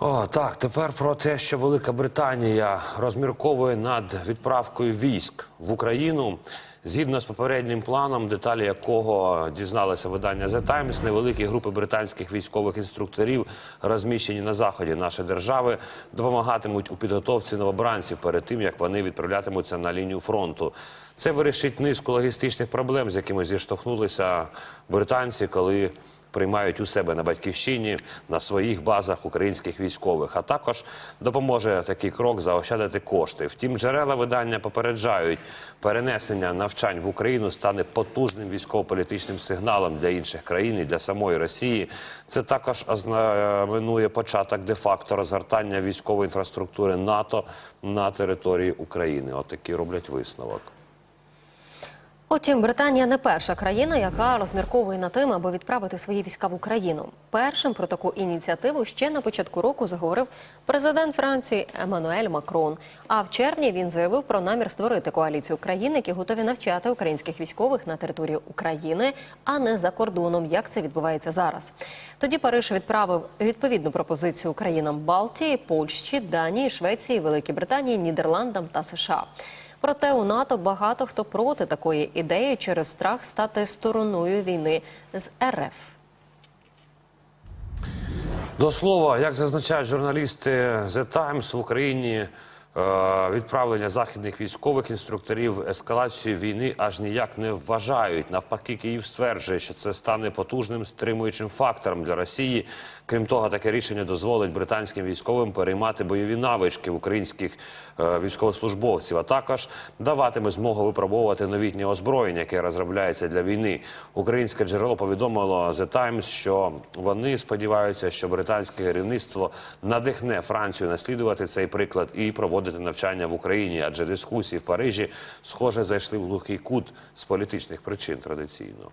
О, так, тепер про те, що Велика Британія розмірковує над відправкою військ в Україну. Згідно з попереднім планом, деталі якого дізналося видання The Times, невеликі групи британських військових інструкторів, розміщені на заході нашої держави, допомагатимуть у підготовці новобранців перед тим, як вони відправлятимуться на лінію фронту. Це вирішить низку логістичних проблем, з якими зіштовхнулися британці, коли приймають у себе на батьківщині на своїх базах українських військових. А також допоможе такий крок заощадити кошти. Втім, джерела видання попереджають, перенесення навчань в Україну стане потужним військово-політичним сигналом для інших країн і для самої Росії. Це також ознаменує початок де-факто розгортання військової інфраструктури НАТО на території України. Отакий роблять висновок. Утім, Британія не перша країна, яка розмірковує над тим, аби відправити свої війська в Україну. Першим про таку ініціативу ще на початку року заговорив президент Франції Еммануель Макрон. А в червні він заявив про намір створити коаліцію країн, які готові навчати українських військових на території України, а не за кордоном, як це відбувається зараз. Тоді Париж відправив відповідну пропозицію країнам Балтії, Польщі, Данії, Швеції, Великій Британії, Нідерландам та США. Проте у НАТО багато хто проти такої ідеї через страх стати стороною війни з РФ. До слова, як зазначають журналісти The Times в Україні. Е, Відправлення західних військових інструкторів ескалацію війни аж ніяк не вважають. Навпаки, Київ стверджує, що це стане потужним стримуючим фактором для Росії. Крім того, таке рішення дозволить британським військовим переймати бойові навички в українських е, військовослужбовців, а також даватиме змогу випробовувати новітнє озброєння, яке розробляється для війни. Українське джерело повідомило The Times, що вони сподіваються, що британське керівництво надихне Францію наслідувати цей приклад і проводити навчання в Україні, адже дискусії в Парижі схоже зайшли в глухий кут з політичних причин традиційно.